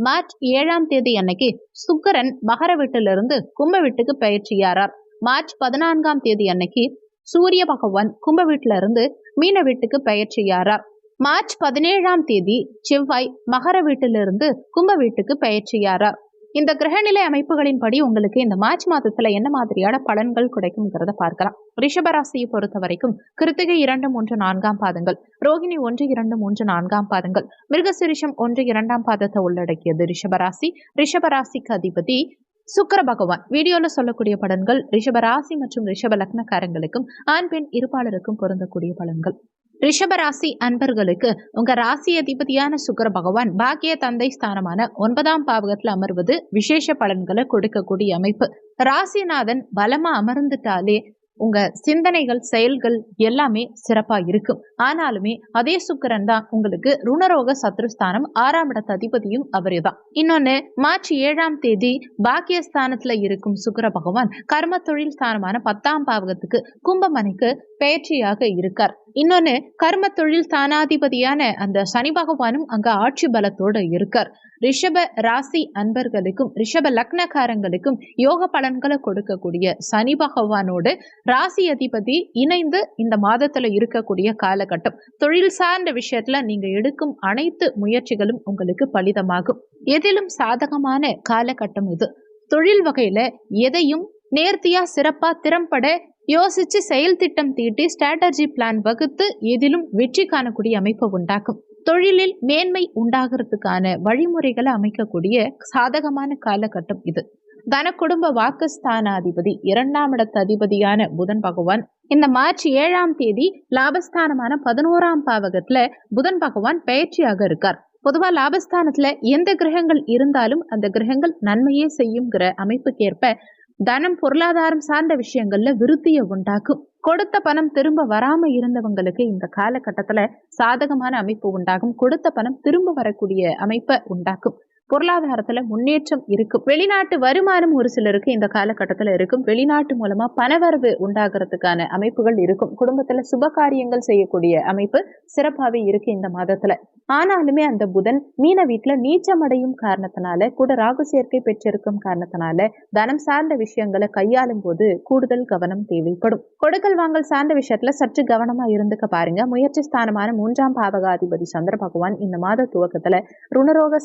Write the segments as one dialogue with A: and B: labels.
A: March ஏழாம் தேதி அன்னைக்கு சுக்கரன் மகர வீட்டிலிருந்து கும்ப வீட்டுக்கு பயிற்சியாரார். மார்ச் பதினான்காம் தேதி அன்னைக்கு சூரிய பகவான் கும்ப வீட்டில இருந்து மீன வீட்டுக்கு பயிற்சியாரார். மார்ச் பதினேழாம் தேதி செவ்வாய் மகர வீட்டிலிருந்து கும்ப வீட்டுக்கு பயிற்சியாரார். இந்த கிரகநிலை அமைப்புகளின்படி உங்களுக்கு இந்த மார்ச் மாதத்துல என்ன மாதிரியான பலன்கள் கிடைக்கும்ங்கிறத பார்க்கலாம். ரிஷபராசியை பொறுத்த வரைக்கும் கிருத்திகை இரண்டு மூன்று நான்காம் பாதங்கள் ரோகிணி ஒன்று இரண்டு மூன்று நான்காம் பாதங்கள் மிருகசிரிஷம் ஒன்று இரண்டாம் பாதத்தை உள்ளடக்கியது ரிஷபராசி. ரிஷபராசிக்கு அதிபதி சுக்கர பகவான். வீடியோல சொல்லக்கூடிய பலன்கள் ரிஷபராசி மற்றும் ரிஷப லக்னக்காரங்களுக்கும் ஆண் பெண் இருப்பாளருக்கும் பொருந்தக்கூடிய பலன்கள். ரிஷபராசி அன்பர்களுக்கு உங்க ராசி அதிபதியான சுக்கர பகவான் பாக்கிய தந்தை ஸ்தானமான ஒன்பதாம் பாவகத்தில் அமர்வது விசேஷ பலன்களை கொடுக்கக்கூடிய அமைப்பு. ராசிநாதன் பலமா அமர்ந்துட்டாலே உங்க சிந்தனைகள் செயல்கள் எல்லாமே சிறப்பா இருக்கும். ஆனாலுமே அதே சுக்கரன் தான் உங்களுக்கு ருணரோக சத்ருஸ்தானம் ஆறாம் இடத்த அதிபதியும் அவரே தான் இன்னொன்னு மார்ச் ஏழாம் தேதி பாக்கியஸ்தானத்துல இருக்கும் சுக்கர பகவான் கர்ம தொழில் ஸ்தானமான பத்தாம் பாவகத்துக்கு கும்பமணிக்கு பயிற்சியாக இருக்கார். இன்னொன்னு கர்ம தொழில் ஸ்தானாதிபதியான அந்த சனி பகவானும் அங்க ஆட்சி பலத்தோட இருக்கார். ரிஷப ராசி அன்பர்களுக்கும் ரிஷப லக்னக்காரங்களுக்கும் யோக பலன்களை கொடுக்கக்கூடிய சனி பகவானோடு ராசி அதிபதி இணைந்து இந்த மாதத்துல இருக்கக்கூடிய காலகட்டம். தொழில் சார்ந்த விஷயத்துல நீங்க எடுக்கும் அனைத்து முயற்சிகளும் உங்களுக்கு பலிதமாகும். எதிலும் சாதகமான காலகட்டம் இது. தொழில் வகையில எதையும் நேர்த்தியா சிறப்பா திறம்பட யோசிச்சு செயல் திட்டம் தீட்டி ஸ்ட்ராட்டஜி பிளான் வகுத்து எதிலும் வெற்றி காணக்கூடிய அமைப்பை உண்டாக்கும். தொழிலில் மேன்மை உண்டாகிறதுக்கான வழிமுறைகளை அமைக்கக்கூடிய சாதகமான காலகட்டம் இது. தன குடும்ப வாக்குஸ்தானாதிபதி இரண்டாம் இடத்து அதிபதியான புதன் பகவான் இந்த மார்ச் ஏழாம் தேதி லாபஸ்தானமான பதினோராம் பாவகத்துல புதன் பகவான் பயிற்சியாக இருக்கார். பொதுவா லாபஸ்தானத்துல எந்த கிரகங்கள் இருந்தாலும் அந்த கிரகங்கள் நன்மையே செய்யுங்கிற அமைப்புக்கேற்ப தனம் பொருளாதாரம் சார்ந்த விஷயங்கள்ல விருத்தியை உண்டாக்கும். கொடுத்த பணம் திரும்ப வராம இருந்தவங்களுக்கு இந்த காலகட்டத்துல சாதகமான அமைப்பு உண்டாகும். கொடுத்த பணம் திரும்ப வரக்கூடிய அமைப்பை உண்டாக்கும். பொருளாதாரத்துல முன்னேற்றம் இருக்கும். வெளிநாட்டு வருமானம் ஒரு சிலருக்கு இந்த காலகட்டத்துல இருக்கும். வெளிநாட்டு மூலமா பணவரவு உண்டாகிறதுக்கான அமைப்புகள் இருக்கும். குடும்பத்துல சுப காரியங்கள் செய்யக்கூடிய அமைப்பு சிறப்பாகவே இருக்கு இந்த மாதத்துல. ஆனாலுமே அந்த புதன் மீன வீட்டுல நீச்சமடையும் காரணத்தினால கூட ராகு சேர்க்கை பெற்றிருக்கும் காரணத்தினால தனம் சார்ந்த விஷயங்களை கையாளும் போது கூடுதல் கவனம் தேவைப்படும். கொடுக்கல் வாங்கல் சார்ந்த விஷயத்துல சற்று கவனமா இருந்துக்க பாருங்க. முயற்சி ஸ்தானமான மூன்றாம் பாவகாதிபதி சந்திர பகவான் இந்த மாத துவக்கத்துல ருணரோக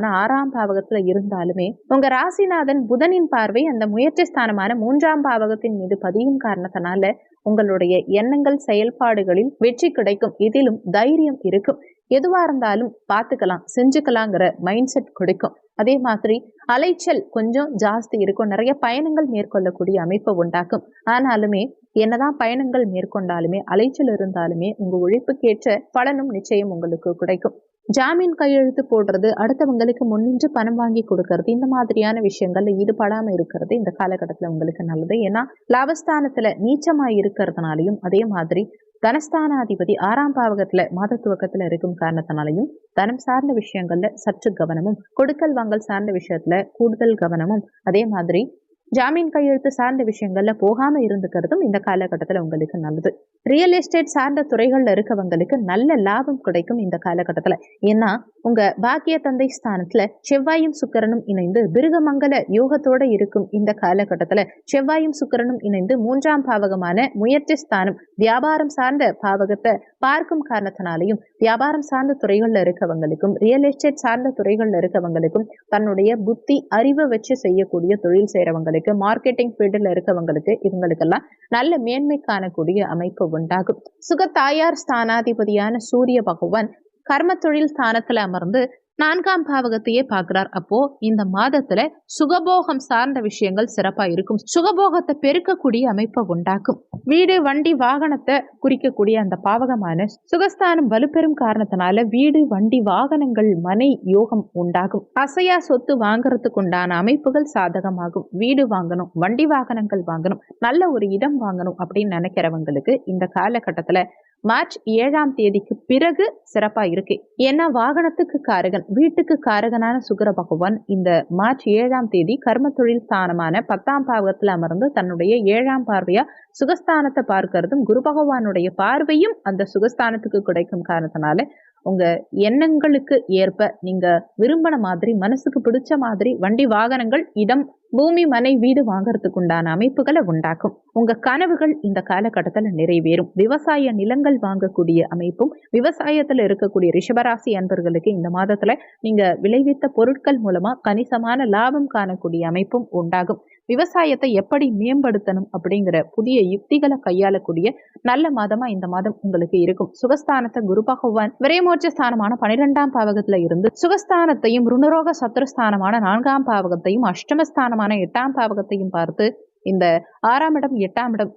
A: ஸ்தானமான ஆறாம் பாவகத்துல இருந்தாலுமே உங்க ராசிநாதன் புதனின் பார்வை அந்த முயற்சி ஸ்தானமான மூன்றாம் பாவகத்தின் மீது பதியும் காரணத்தினால உங்களுடைய எண்ணங்கள் செயல்பாடுகளில் வெற்றி கிடைக்கும். இதிலும் தைரியம் இருக்கும். எதுவா இருந்தாலும் பார்த்துக்கலாம். செஞ்சுக்கலாங்கிற மைண்ட் செட் கொடுக்கும். அதே மாதிரி அலைச்சல் கொஞ்சம் ஜாஸ்தி இருக்கும். நிறைய பயணங்கள் மேற்கொள்ளக்கூடிய அமைப்பை உண்டாக்கும். ஆனாலுமே என்னதான் பயணங்கள் மேற்கொண்டாலுமே அலைச்சல் இருந்தாலுமே உங்க உழைப்புக்கேற்ற பலனும் நிச்சயம் உங்களுக்கு கிடைக்கும். ஜாமீன் கையெழுத்து போடுறது அடுத்தவங்களுக்கு முன்னின்று பணம் வாங்கி கொடுக்கறது இந்த மாதிரியான விஷயங்கள்ல ஈடுபடாம இருக்கிறது இந்த காலகட்டத்துல உங்களுக்கு நல்லது. ஏன்னா லாபஸ்தானத்துல நீச்சமா இருக்கிறதுனாலையும் அதே மாதிரி தனஸ்தானாதிபதி ஆறாம் பாவகத்துல மாத துவக்கத்துல இருக்கும் காரணத்தினாலையும் தனம் சார்ந்த விஷயங்கள்ல சற்று கவனமும் கொடுக்கல் வாங்கல் சார்ந்த விஷயத்துல கூடுதல் கவனமும் அதே மாதிரி
B: ஜாமீன் கையெழுத்து சார்ந்த விஷயங்கள்ல போகாம இருந்துக்கிறதும் இந்த காலகட்டத்தில் உங்களுக்கு நல்லது. ரியல் எஸ்டேட் சார்ந்த துறைகள்ல இருக்கவங்களுக்கு நல்ல லாபம் கிடைக்கும் இந்த காலகட்டத்தில். ஏன்னா உங்க பாக்கிய தந்தை ஸ்தானத்துல செவ்வாயும் சுக்கரனும் இணைந்து பிருகமங்கல யோகத்தோட இருக்கும் இந்த காலகட்டத்துல செவ்வாயும் சுக்கரனும் இணைந்து மூன்றாம் பாவகமான முயற்சி ஸ்தானம் வியாபாரம் சார்ந்த பாவகத்தை பார்க்கும் காரணத்தினாலையும் வியாபாரம் சார்ந்த துறைகள்ல இருக்கவங்களுக்கும் ரியல் எஸ்டேட் சார்ந்த துறைகள்ல இருக்கவங்களுக்கும் தன்னுடைய புத்தி அறிவை வச்சு செய்யக்கூடிய தொழில் செய்யறவங்களுக்கு மார்க்கெட்டிங் ஃபீல்டில் இருக்கவங்களுக்கு இவங்களுக்கெல்லாம் நல்ல மேன்மை காணக்கூடிய அமைப்பு உண்டாகும். சுகத்தாயார் ஸ்தானாதிபதியான சூரிய பகவான் கர்ம தொழில் ஸ்தானத்துல அமர்ந்து நான்காம் பாவகத்தையே பார்க்கிறார். அப்போ இந்த மாதத்துல சுகபோகம் சார்ந்த விஷயங்கள் சிறப்பா இருக்கும். சுகபோகத்தை பெருக்கக்கூடிய அமைப்பை உண்டாக்கும். வீடு வண்டி வாகனத்தை குறிக்கக்கூடிய அந்த பாவகமான சுகஸ்தானம் வலுப்பெறும் காரணத்தினால வீடு வண்டி வாகனங்கள் மனை யோகம் உண்டாகும். அசையா சொத்து வாங்குறதுக்கு உண்டான அமைப்புகள் சாதகமாகும். வீடு வாங்கணும் வண்டி வாகனங்கள் வாங்கணும் நல்ல ஒரு இடம் வாங்கணும் அப்படின்னு நினைக்கிறவங்களுக்கு இந்த காலகட்டத்துல மார்ச் ஏழாம் தேதிக்கு பிறகு சிறப்பா இருக்கு. ஏன்னா வாகனத்துக்கு காரகன் வீட்டுக்கு காரகனான சுக்கர பகவான் இந்த மார்ச் ஏழாம் தேதி கர்ம தொழில் ஸ்தானமான பத்தாம் பாவகத்துல அமர்ந்து தன்னுடைய ஏழாம் பார்வையா சுகஸ்தானத்தை பார்க்கறதும் குரு பகவானுடைய பார்வையும் அந்த சுகஸ்தானத்துக்கு கிடைக்கும் காரணத்தினால உங்க எண்ணங்களுக்கு ஏற்ப நீங்க விரும்பின மாதிரி மனசுக்கு பிடிச்ச மாதிரி வண்டி வாகனங்கள் இடம் பூமி மனை வீடு வாங்குறதுக்கு உண்டான அமைப்புகளை உண்டாக்கும். உங்க கனவுகள் இந்த காலகட்டத்தில் நிறைவேறும். விவசாய நிலங்கள் வாங்கக்கூடிய அமைப்பும் விவசாயத்துல இருக்கக்கூடிய ரிஷபராசி அன்பர்களுக்கு இந்த மாதத்துல நீங்க விளைவித்த பொருட்கள் மூலமா கணிசமான லாபம் காணக்கூடிய அமைப்பும் உண்டாகும். விவசாயத்தை எப்படி மேம்படுத்தணும் அப்படிங்கிற புதிய யுக்திகளை கையாளக்கூடிய நல்ல மாதமா இந்த மாதம் உங்களுக்கு இருக்கும். சுகஸ்தானத்தை குரு பகவான் விரைமோட்ச ஸ்தானமான பனிரெண்டாம் பாவகத்துல இருந்து சுகஸ்தானத்தையும் ருணரோக சத்ருஸ்தானமான நான்காம் பாவகத்தையும் அஷ்டமஸ்தானமான எட்டாம் பாவகத்தையும் பார்த்து இந்த ஆறாம் இடம் எட்டாம் இடம்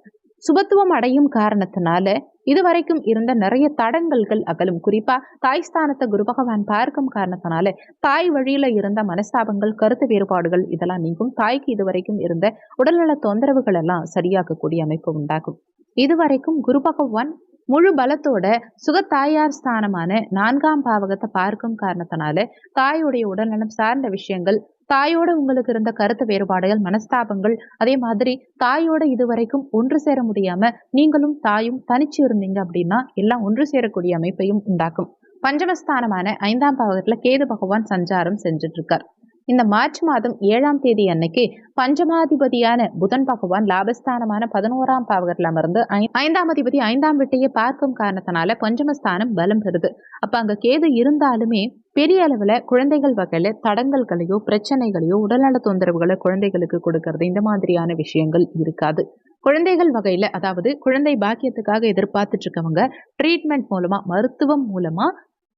B: சுபத்துவம் அடையும் காரணத்தினால இதுவரைக்கும் இருந்த நிறைய தடங்கல்கள் அகலும். குறிப்பா தாய் ஸ்தானத்தை குரு பகவான் பார்க்கும் காரணத்தினால தாய் வழியில இருந்த மனஸ்தாபங்கள் கருத்து வேறுபாடுகள் இதெல்லாம் நீங்கும். தாய்க்கு இதுவரைக்கும் இருந்த உடல்நல தொந்தரவுகள் எல்லாம் சரியாக்கக்கூடிய அமைப்பு உண்டாகும். இதுவரைக்கும் குரு பகவான் முழு பலத்தோட சுகத்தாயார் ஸ்தானமான நான்காம் பாவகத்தை பார்க்கும் காரணத்தினால தாயுடைய உடல்நலம் சார்ந்த விஷயங்கள் தாயோட உங்களுக்கு இருந்த கருத்து வேறுபாடுகள் மனஸ்தாபங்கள் அதே மாதிரி தாயோட இதுவரைக்கும் ஒன்று சேர முடியாம நீங்களும் தாயும் தனிச்சு இருந்தீங்க அப்படின்னா எல்லாம் ஒன்று சேரக்கூடிய அமைப்பையும் உண்டாக்கும். பஞ்சமஸ்தானமான ஐந்தாம் பாவகத்துல கேது பகவான் சஞ்சாரம் செஞ்சுட்டு இருக்கார் இந்த மார்ச் மாதம் ஏழாம் தேதி அன்னைக்கு பஞ்சமாதிபதியான புதன் பகவான் லாபஸ்தானமான பதினோராம் பாவகத்தில் அமர்ந்து ஐந்தாம் அதிபதி ஐந்தாம் வீட்டையே பார்க்கும் காரணத்தினால பஞ்சமஸ்தானம் பலம் பெறுது. அப்ப அங்க கேது இருந்தாலுமே பெரிய அளவுல குழந்தைகள் வகையில தடங்கல்களையோ பிரச்சனைகளையோ உடல்நல தொந்தரவுகளை குழந்தைகளுக்கு கொடுக்கறது இந்த மாதிரியான விஷயங்கள் இருக்காது. குழந்தைகள் வகையில அதாவது குழந்தை பாக்கியத்துக்காக எதிர்பார்த்துட்டு இருக்கவங்க ட்ரீட்மெண்ட் மூலமா மருத்துவம் மூலமா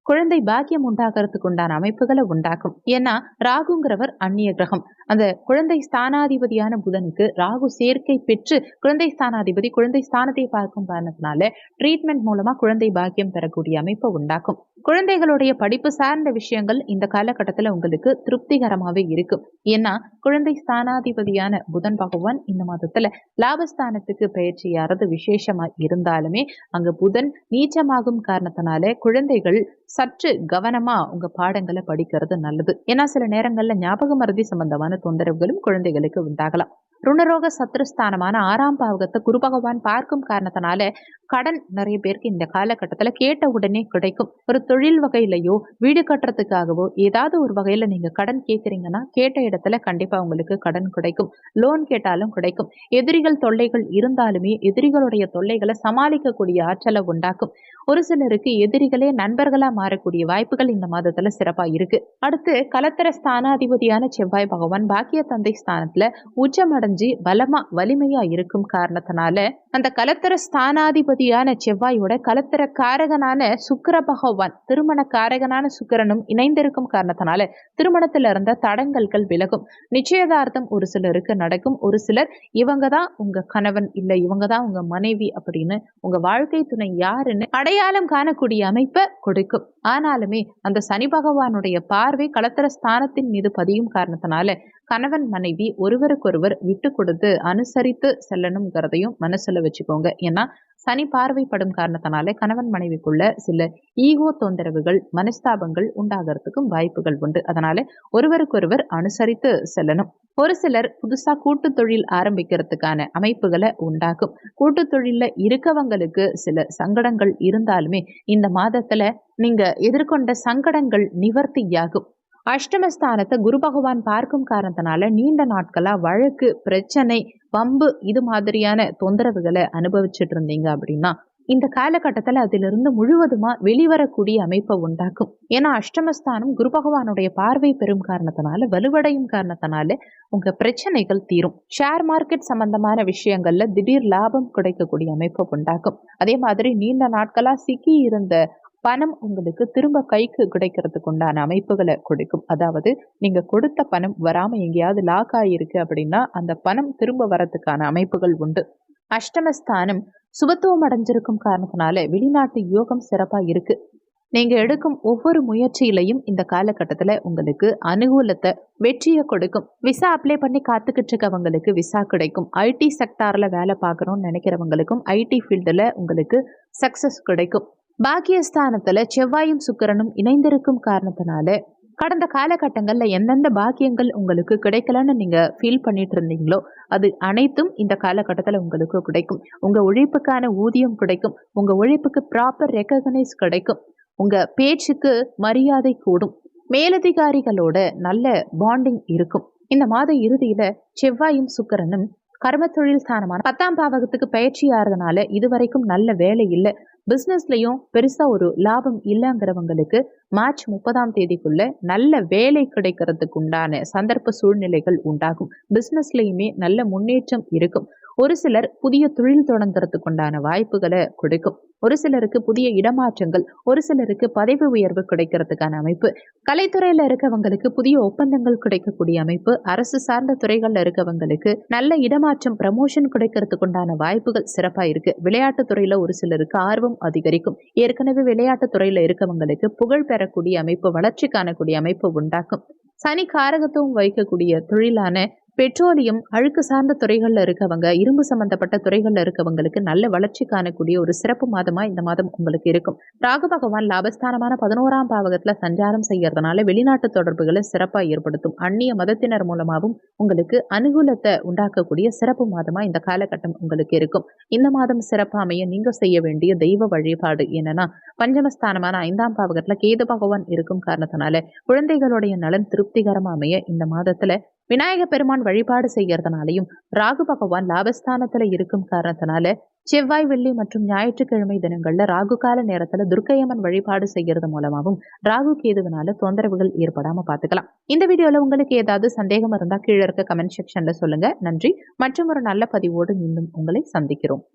B: குழந்தை பாக்கியம் உண்டாகிறதுக்கு உண்டான அமைப்புகளை உண்டாக்கும். ஏன்னா ராகுங்கிறவர் அந்நிய கிரகம். அந்த குழந்தை ஸ்தானாதிபதியான புதனுக்கு ராகு சேர்க்கை பெற்று குழந்தை ஸ்தானாதிபதி குழந்தை ஸ்தானத்தை பார்க்கும் காரணத்தினால ட்ரீட்மெண்ட் மூலமா குழந்தை பாக்கியம் பெறக்கூடிய அமைப்பை உண்டாக்கும். குழந்தைகளுடைய படிப்பு சார்ந்த விஷயங்கள் இந்த காலகட்டத்தில் உங்களுக்கு திருப்திகரமாகவே இருக்கும். ஏன்னா குழந்தை ஸ்தானாதிபதியான புதன் பகவான் இந்த மாதத்துல லாபஸ்தானத்துக்கு பயிற்சியாறது விசேஷமா இருந்தாலுமே அங்க புதன் நீச்சமாகும் காரணத்தினால குழந்தைகள் சற்று கவனமா உங்க பாடங்களை படிக்கிறது நல்லது. ஏன்னா சில நேரங்கள்ல ஞாபக மருதி சம்பந்தமான தொந்தரவுகளும் குழந்தைகளுக்கு உண்டாகலாம். ருணரோக சத்ருஸ்தானமான ஆறாம் பாவகத்தை குரு பகவான் பார்க்கும் காரணத்தினால கடன் நிறைய பேருக்கு இந்த காலகட்டத்துல கேட்ட உடனே கிடைக்கும். ஒரு தொழில் வகையிலையோ வீடு கட்டுறதுக்காகவோ ஏதாவது ஒரு வகையில நீங்க கடன் கேட்குறீங்கன்னா கேட்ட இடத்துல கண்டிப்பா உங்களுக்கு கடன் கிடைக்கும். லோன் கேட்டாலும் கிடைக்கும். எதிரிகள் தொல்லைகள் இருந்தாலுமே எதிரிகளுடைய தொல்லைகளை சமாளிக்கக்கூடிய ஆற்றலை உண்டாக்கும். ஒரு சிலருக்கு எதிரிகளே நண்பர்களா மாறக்கூடிய வாய்ப்புகள் இந்த மாதத்துல சிறப்பா இருக்கு. அடுத்து கலத்தர ஸ்தானாதிபதியான செவ்வாய் பகவான் பாக்கிய தந்தை ஸ்தானத்துல உச்சமடைஞ்சு பலமா வலிமையா இருக்கும் காரணத்தினால அந்த கலத்தர அதிபதியான செவ்வாயோட கலத்தர காரகனான சுக்கிர பகவான் திருமண காரகனான சுக்கிரனும் இணைந்திருக்கும் காரணத்தினால திருமணத்துல இருந்த தடங்கல்கள் விலகும். நிச்சயதார்த்தம் ஒரு சிலருக்கு நடக்கும். ஒரு சிலர் இவங்க தான் உங்க கணவன் இல்லை இவங்க தான் உங்க மனைவி அப்படின்னு உங்க வாழ்க்கை துணை யாருன்னு அடையாளம் காணக்கூடிய அமைப்பை கொடுக்கும். ஆனாலுமே அந்த சனி பகவானுடைய பார்வை கலத்தர ஸ்தானத்தின் மீது பதியும் காரணத்தினால
A: கணவன் மனைவி ஒருவருக்கொருவர் விட்டு கொடுத்து அனுசரித்து செல்லணுங்கிறதையும் மனசுல வச்சுக்கோங்க. ஏன்னா சனி பார்வைப்படும் காரணத்தினால கணவன் மனைவிக்குள்ள சில ஈகோ தொந்தரவுகள் மனஸ்தாபங்கள் உண்டாகிறதுக்கும் வாய்ப்புகள் உண்டு. அதனால ஒருவருக்கொருவர் அனுசரித்து செல்லணும். ஒரு சிலர் புதுசா கூட்டு தொழில் ஆரம்பிக்கிறதுக்கான அமைப்புகளை உண்டாக்கும். கூட்டு தொழில இருக்கவங்களுக்கு சில சங்கடங்கள் இருந்தாலுமே இந்த மாதத்துல நீங்க எதிர்கொண்ட சங்கடங்கள் நிவர்த்தியாகும். அஷ்டமஸ்தானத்தை குரு பகவான் பார்க்கும் காரணத்தினால நீண்ட நாட்களா வழக்கு பிரச்சனை பம்பு இது மாதிரியான தொந்தரவுகளை அனுபவிச்சுட்டு இருந்தீங்க அப்படின்னா இந்த காலகட்டத்தில் அதிலிருந்து முழுவதுமா வெளிவரக்கூடிய அமைப்பை உண்டாக்கும். ஏன்னா அஷ்டமஸ்தானம் குரு பகவானுடைய பார்வை பெறும் காரணத்தினால வலுவடையும் காரணத்தினால உங்க பிரச்சனைகள் தீரும். ஷேர் மார்க்கெட் சம்பந்தமான விஷயங்கள்ல திடீர் லாபம் கிடைக்கக்கூடிய அமைப்பை உண்டாக்கும். அதே மாதிரி நீண்ட நாட்களா சிக்கி இருந்த பணம் உங்களுக்கு திரும்ப கைக்கு கிடைக்கிறதுக்கு உண்டான அமைப்புகளை கொடுக்கும். அதாவது நீங்க கொடுத்த பணம் வராம எங்கேயாவது லாக் ஆகியிருக்கு அப்படின்னா அந்த பணம் திரும்ப வரத்துக்கான அமைப்புகள் உண்டு. அஷ்டமஸ்தானம் சுபத்துவம் அடைஞ்சிருக்கும் காரணத்தினால வெளிநாட்டு யோகம் சிறப்பா இருக்கு. நீங்க எடுக்கும் ஒவ்வொரு முயற்சியிலையும் இந்த காலகட்டத்துல உங்களுக்கு அனுகூலத்தை வெற்றியை கொடுக்கும். விசா அப்ளை பண்ணி காத்துக்கிட்டு இருக்கவங்களுக்கு விசா கிடைக்கும். ஐடி செக்டார்ல வேலை பார்க்கணும்னு நினைக்கிறவங்களுக்கும் ஐடி ஃபீல்டில் உங்களுக்கு சக்சஸ் கிடைக்கும். பாக்கியஸ்தானத்துல செவ்வாயும் சுக்கரனும் இணைந்திருக்கும் காரணத்தினால கடந்த காலகட்டங்களில் எந்தெந்த பாக்கியங்கள் உங்களுக்கு கிடைக்கலன்னு நீங்கள் ஃபீல் பண்ணிட்டு இருந்தீங்களோ அது அனைத்தும் இந்த காலகட்டத்தில் உங்களுக்கு கிடைக்கும். உங்கள் உழைப்புக்கான ஊதியம் கிடைக்கும். உங்கள் உழைப்புக்கு ப்ராப்பர் ரெக்கக்னைஸ் கிடைக்கும். உங்கள் பேச்சுக்கு மரியாதை கூடும். மேலதிகாரிகளோட நல்ல பாண்டிங் இருக்கும். இந்த மாத இறுதியில் செவ்வாயும் சுக்கரனும் கர்ம தொழில் ஸ்தானமான பத்தாம் பாவகத்துக்கு பயிற்சி ஆறதுனால இதுவரைக்கும் நல்ல வேலை இல்லை. பிஸ்னஸ்லையும் பெருசாக ஒரு லாபம் இல்லைங்கிறவங்களுக்கு மார்ச் முப்பதாம் தேதிக்குள்ள நல்ல வேலை கிடைக்கிறதுக்கு உண்டான சந்தர்ப்ப சூழ்நிலைகள் உண்டாகும். பிஸ்னஸ்லையுமே நல்ல முன்னேற்றம் இருக்கும். ஒரு சிலர் புதிய தொழில் தொடங்குறதுக்கு உண்டான வாய்ப்புகளை கொடுக்கும். ஒரு சிலருக்கு புதிய இடமாற்றங்கள் ஒரு சிலருக்கு பதவி உயர்வு கிடைக்கிறதுக்கான அமைப்பு. கலைத்துறையில இருக்கவங்களுக்கு புதிய ஒப்பந்தங்கள் கிடைக்கக்கூடிய அமைப்பு. அரசு சார்ந்த துறைகள்ல இருக்கவங்களுக்கு நல்ல இடமாற்றம் ப்ரமோஷன் கிடைக்கிறதுக்கு உண்டான வாய்ப்புகள் சிறப்பா இருக்கு. விளையாட்டு துறையில ஒரு சிலருக்கு ஆர்வம் அதிகரிக்கும். ஏற்கனவே விளையாட்டு துறையில இருக்கவங்களுக்கு புகழ் பெறக்கூடிய அமைப்பு வளர்ச்சி காணக்கூடிய அமைப்பு உண்டாக்கும். சனி காரகத்துவம் வைக்கக்கூடிய தொழிலான பெட்ரோலியம் அழுக்கு சார்ந்த துறைகளில் இருக்கவங்க இரும்பு சம்பந்தப்பட்ட துறைகளில் இருக்கவங்களுக்கு நல்ல வளர்ச்சி காணக்கூடிய ஒரு சிறப்பு மாதமாக இந்த மாதம் உங்களுக்கு இருக்கும். ராகு பகவான் லாபஸ்தானமான பதினோராம் பாவகத்தில் சஞ்சாரம் செய்யறதுனால வெளிநாட்டு தொடர்புகளை சிறப்பாக ஏற்படுத்தும். அந்நிய மதத்தினர் மூலமாகவும் உங்களுக்கு அனுகூலத்தை உண்டாக்கக்கூடிய சிறப்பு மாதமாக இந்த காலகட்டம் உங்களுக்கு இருக்கும். இந்த மாதம் சிறப்பு அமைய நீங்கள் செய்ய வேண்டிய தெய்வ வழிபாடு என்னன்னா பஞ்சமஸ்தானமான ஐந்தாம் பாவகத்தில் கேது பகவான் இருக்கும் காரணத்தினால குழந்தைகளுடைய நலன் திருப்திகரமாக அமைய இந்த மாதத்தில் விநாயக பெருமான் வழிபாடு செய்யறதுனாலையும் ராகு பகவான் லாபஸ்தானத்துல இருக்கும் காரணத்தினால செவ்வாய் வெள்ளி மற்றும் ஞாயிற்றுக்கிழமை தினங்கள்ல ராகு கால நேரத்துல துர்க்கையம்மன் வழிபாடு செய்யறது மூலமாகவும் ராகு கேதுவினால தொந்தரவுகள் ஏற்படாம பாத்துக்கலாம். இந்த வீடியோல உங்களுக்கு ஏதாவது சந்தேகம் இருந்தா கீழே இருக்க கமெண்ட் செக்ஷன்ல சொல்லுங்க. நன்றி. மற்றும் ஒரு நல்ல பதிவோடு மீண்டும் உங்களை சந்திக்கிறோம்.